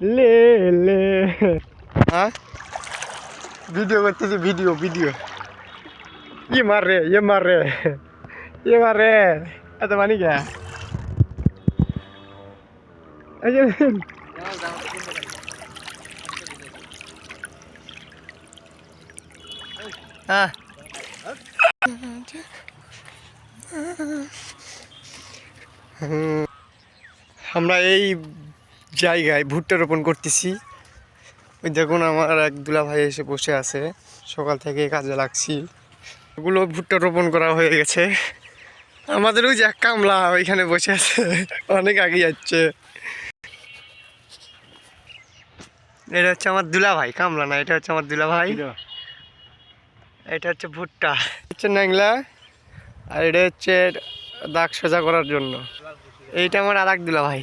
লে লে হ্যাঁ ভিডিও করতেছি ভিডিও ভিডিও ये मार रहे ये मार रहे ये मार रहे এত পানি কে এই যে হ্যাঁ হুম, আমরা এই জায়গায় ভুট্টা রোপণ করতেছি। ওই দেখুন আমার এক দুলা ভাই এসে বসে আছে। সকাল থেকে কাজে লাগছি। ওগুলো ভুট্টা রোপণ করা হয়ে গেছে। আমাদের ওই যে এক কামলা ওইখানে বসে আছে। অনেক আগে যাচ্ছে। এটা হচ্ছে আমার দুলা ভাই কামলা না এটা হচ্ছে আমার দুলা ভাই। এটা হচ্ছে ভুট্টা। হচ্ছে ন্যাংলা আর এটা হচ্ছে দাগ সোজা করার জন্য। এইটা আমার আর এক দুলা ভাই।